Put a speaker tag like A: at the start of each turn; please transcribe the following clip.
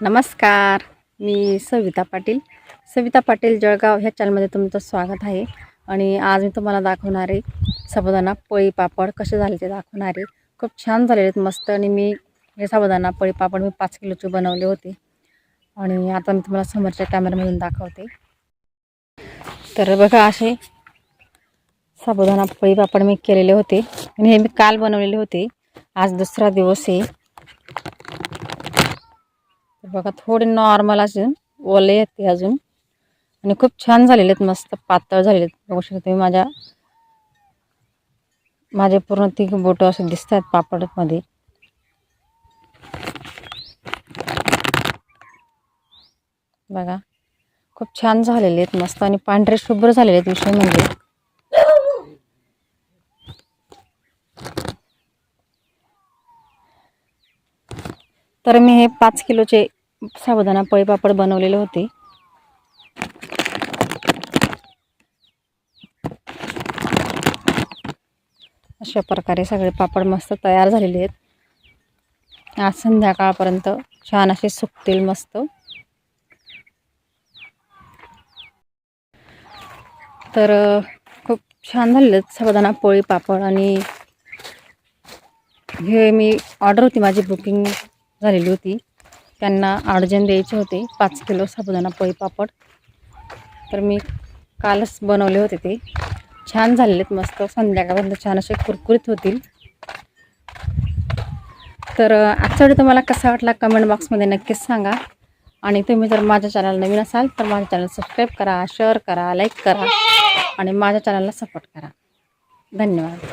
A: नमस्कार मी सविता पाटील. सविता पाटील जळगाव ह्या चॅनलमध्ये तुमचं स्वागत आहे. आणि आज मी तुम्हाला दाखवणार आहे साबुदाणा पळी पापड. कसे झाले ते दाखवणार आहे. खूप छान झालेले आहेत मस्त. आणि मी हे साबुदाणा पळी पापड मी पाच किलोचे बनवले होते. आणि आता मी तुम्हाला समोरच्या कॅमेऱ्यामधून दाखवते. तर बघा असे साबुदाणा पळी पापड मी केलेले होते. आणि हे मी काल बनवलेले होते. आज दुसरा दिवस आहे. बघा थोडे नॉर्मल असे ओले आहेत ते अजून. आणि खूप छान झालेले आहेत मस्त पातळ झालेले आहेत. बघू शकता तुम्ही माझ्या माझे पूर्ण ती बोटं असे दिसत आहेत पापडमध्ये. बघा खूप छान झालेले आहेत मस्त आणि पांढरे शुभ्र झालेले आहेत विषय म्हणजे. तर मी हे पाच किलोचे साबुदाणा पोळी पापड बनवलेले होते. अशा प्रकारे सगळे पापड मस्त तयार झालेले आहेत. आज संध्याकाळपर्यंत छान असे सुकतील मस्त. तर खूप छान झालेले आहेत साबुदाणा पोळी पापड आणि हे मी ऑर्डर होती माझी बुकिंग झालेली होती. त्यांना अर्जंट द्यायचे होते. पाच किलो साबुदाणा पोळी पापड. तर मी कालच बनवले होते ते. छान झालेत मस्त. संध्याकाळपर्यंत छान असे कुरकुरीत होतील. तर आजचा व्हिडिओ तुम्हाला कसा वाटला कमेंट बॉक्समध्ये नक्कीच सांगा. आणि तुम्ही जर माझ्या चॅनल नवीन असाल तर माझ्या चॅनल सबस्क्राईब करा शेअर करा लाईक करा. आणि माझ्या चॅनलला सपोर्ट करा. धन्यवाद.